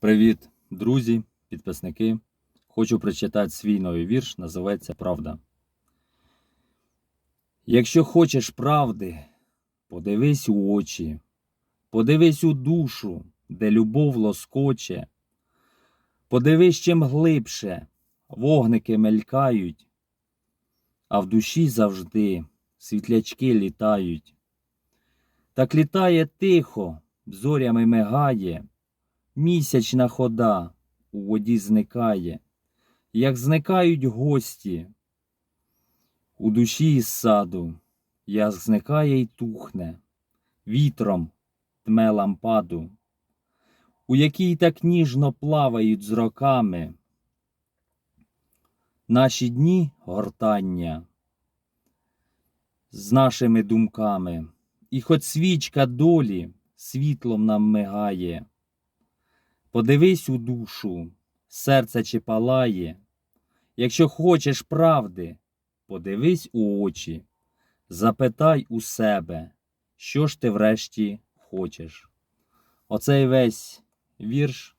Привіт, друзі, підписники. Хочу прочитати свій новий вірш, називається Правда. Якщо хочеш правди, подивись у очі, подивись у душу, де любов лоскоче, подивись чим глибше, вогники мелькають, а в душі завжди світлячки літають. Так літає тихо, зорями мигає. Місячна хода у воді зникає, як зникають гості. У душі із саду, як зникає й тухне, вітром тме лампаду, у якій так ніжно плавають з роками. Наші дні гортання з нашими думками, і хоч свічка долі світлом нам мигає. Подивись у душу, серце чи палає. Якщо хочеш правди, подивись у очі, запитай у себе, що ж ти врешті хочеш. Оцей весь вірш,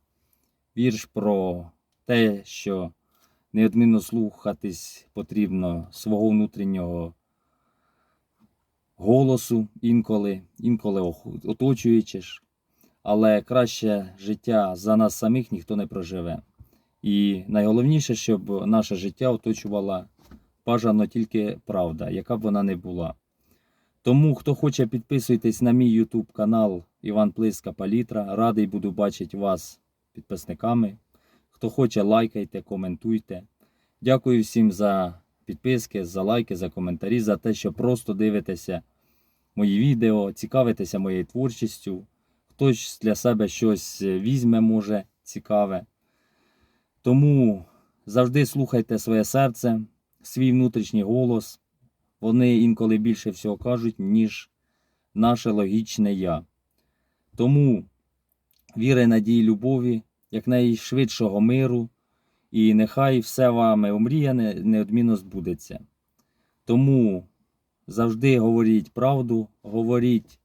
вірш про те, що неодмінно слухатись потрібно свого внутрішнього голосу інколи, інколи оточуючих але краще життя за нас самих ніхто не проживе. І найголовніше, щоб наше життя оточувала бажано тільки правда, яка б вона не була. Тому, хто хоче, підписуйтесь на мій YouTube канал Іван Плиска Палітра. Радий буду бачити вас підписниками. Хто хоче, лайкайте, коментуйте. Дякую всім за підписки, за лайки, за коментарі, за те, що просто дивитеся мої відео, цікавитеся моєю творчістю хтось для себе щось візьме, може, цікаве. Тому завжди слухайте своє серце, свій внутрішній голос. Вони інколи більше всього кажуть, ніж наше логічне я. Тому віри, надії, любові, якнайшвидшого миру, і нехай все вами омріяне неодмінно збудеться. Тому завжди говоріть правду, говоріть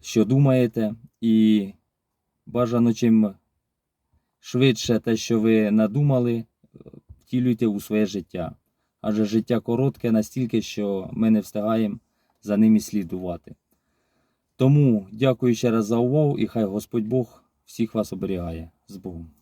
що думаєте, і бажано чим швидше те, що ви надумали, втілюйте у своє життя. Адже життя коротке настільки, що ми не встигаємо за ними слідувати. Тому дякую ще раз за увагу і хай Господь Бог всіх вас оберігає з Богом.